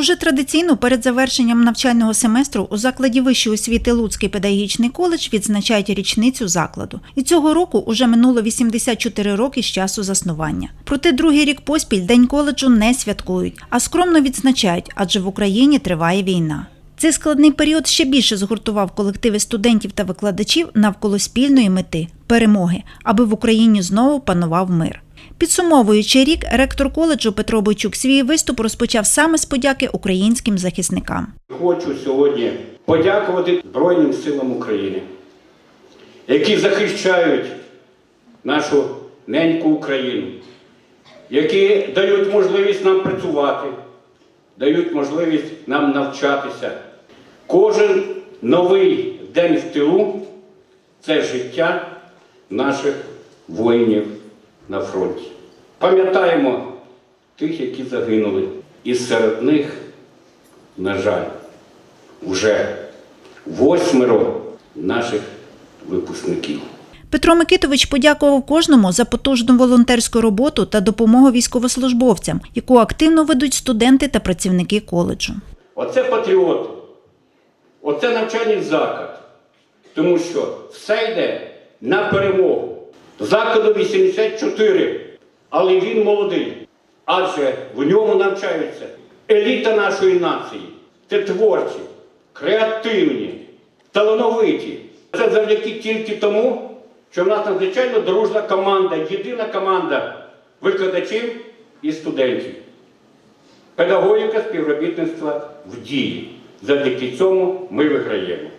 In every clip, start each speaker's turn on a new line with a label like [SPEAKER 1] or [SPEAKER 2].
[SPEAKER 1] Уже традиційно перед завершенням навчального семестру у закладі вищої освіти Луцький педагогічний коледж відзначають річницю закладу. І цього року уже минуло 84 роки з часу заснування. Проте другий рік поспіль День коледжу не святкують, а скромно відзначають, адже в Україні триває війна. Цей складний період ще більше згуртував колективи студентів та викладачів навколо спільної мети перемоги, аби в Україні знову панував мир. Підсумовуючи рік, ректор коледжу Петро Бойчук свій виступ розпочав саме з подяки українським захисникам.
[SPEAKER 2] Хочу сьогодні подякувати Збройним силам України, які захищають нашу неньку Україну, які дають можливість нам працювати, дають можливість нам навчатися. Кожен новий день в тилу це життя наших воїнів на фронті. Пам'ятаємо тих, які загинули, і серед них, на жаль, вже восьмеро наших випускників.
[SPEAKER 1] Петро Микитович подякував кожному за потужну волонтерську роботу та допомогу військовослужбовцям, яку активно ведуть студенти та працівники коледжу.
[SPEAKER 2] Оце патріоти, оце навчальний заклад, тому що все йде на перемогу. Закладу 84, але він молодий, адже в ньому навчаються еліта нашої нації. Це творчі, креативні, талановиті. Це завдяки тільки тому, що в нас надзвичайно дружна команда, єдина команда викладачів і студентів. Педагогіка співробітництва в дії. Завдяки цьому ми виграємо.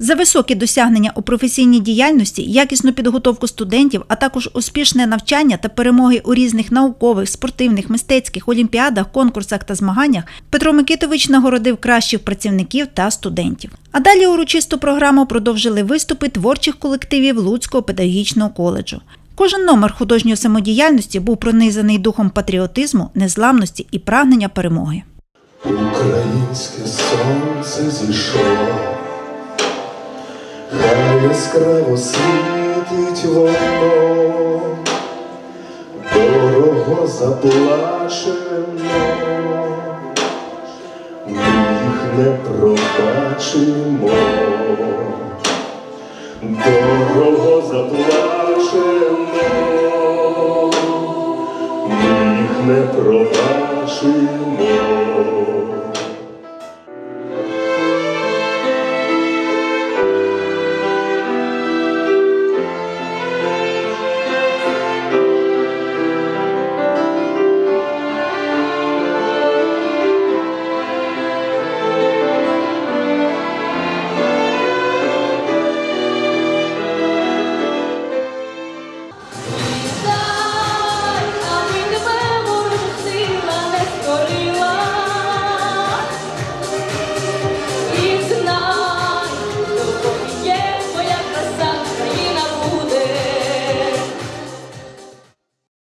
[SPEAKER 1] За високі досягнення у професійній діяльності, якісну підготовку студентів, а також успішне навчання та перемоги у різних наукових, спортивних, мистецьких олімпіадах, конкурсах та змаганнях Петро Микитович нагородив кращих працівників та студентів. А далі урочисту програму продовжили виступи творчих колективів Луцького педагогічного коледжу. Кожен номер художньої самодіяльності був пронизаний духом патріотизму, незламності і прагнення перемоги.
[SPEAKER 3] Українське сонце зійшло, яскраво світить воно, дорого заплачено, ми їх не пробачимо, дорого заплачено, ми їх не пробачимо.